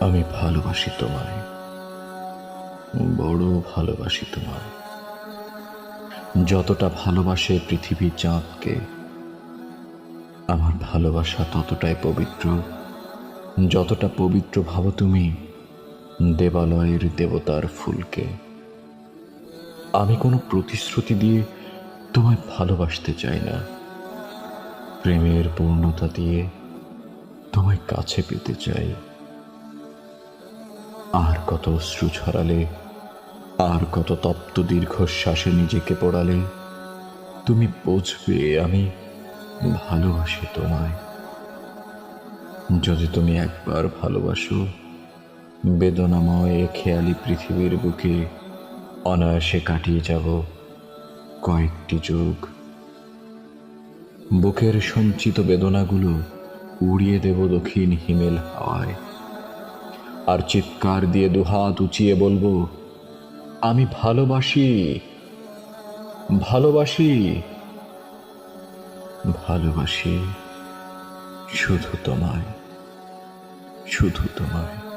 আমি ভালোবাসি তোমায়। বড় ভালোবাসি তোমায়। যতটা ভালোবাসে পৃথিবী চাঁদকে, আমার ভালোবাসা ততটাই পবিত্র। যতটা পবিত্র ভাবো তুমি, দেবালয়ের দেবতার ফুলকে। আমি কোনো প্রতিশ্রুতি দিয়ে তোমায় ভালোবাসতে চাই না। প্রেমের পূর্ণতা দিয়ে তোমায় কাছে পেতে চাই। আর কত অশ্রু ছড়ালে, আর কত তপ্ত দীর্ঘশ্বাসে নিজেকে পড়ালে, তুমি বুঝবে আমি ভালোবাসি তোমায়। যদি তুমি একবার ভালোবাসো, বেদনাময় এ খেয়ালি পৃথিবীর বুকে অনায়াসে কাটিয়ে যাব কয়েকটি যুগ। বুকের সঞ্চিত বেদনাগুলো উড়িয়ে দেব দক্ষিণ হিমেল হাওয়ায়। আর চিৎকার দিয়ে দুহাত উঁচিয়ে বলব আমি ভালোবাসি ভালোবাসি ভালোবাসি শুধু তোমায় শুধু তোমায়।